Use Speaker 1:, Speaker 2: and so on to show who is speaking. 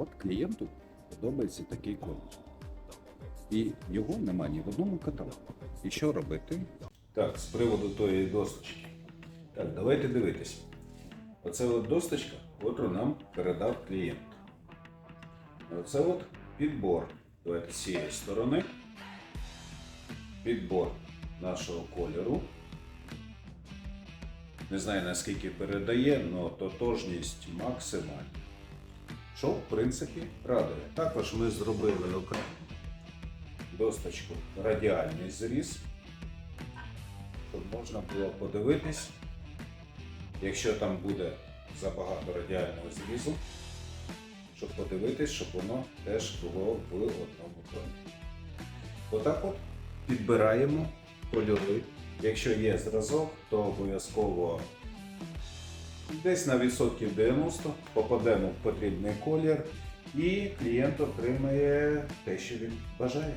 Speaker 1: От клієнту подобається такий колір. І його нема ні в одному каталогу. І що робити? Так, з приводу тої досточки. Так, давайте дивитись. Оце от досточка, котру нам передав клієнт. Оце от підбор. Давайте з цієї сторони. Підбор нашого кольору. Не знаю наскільки передає, але тотожність максимальна. Що в принципі радує. Також ми зробили окремо досточку радіальний зріз, щоб можна було подивитись, якщо там буде забагато радіального зрізу, щоб подивитись, щоб воно теж було в одному тоні. Отак от підбираємо кольори. Якщо є зразок, то обов'язково десь на відсотків 90 попадемо в потрібний колір і клієнт отримає те, що він бажає.